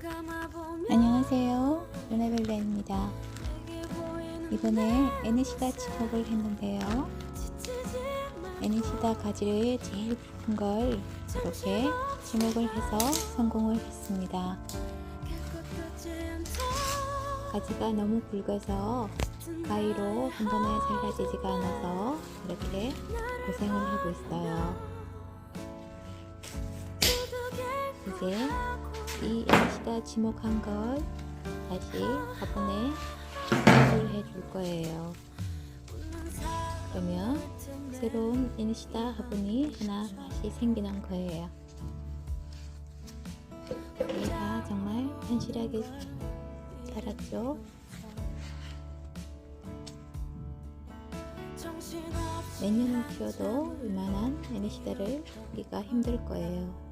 안녕하세요. 루나벨라입니다. 이번에 애니시다 지목을 했는데요. 애니시다 가지를 제일 큰걸 이렇게 지목을 해서 성공을 했습니다. 가지가 너무 굵어서 가위로 한 번에 잘라지지가 않아서 이렇게 고생을 하고 있어요. 이제 이 애니시다 지목한 걸 다시 화분에 수확을 해줄 거예요. 그러면 새로운 애니시다 화분이 하나 다시 생기는 거예요. 얘가 정말 현실하게 자랐죠? 몇 년을 키워도 이만한 애니시다를 보기가 힘들 거예요.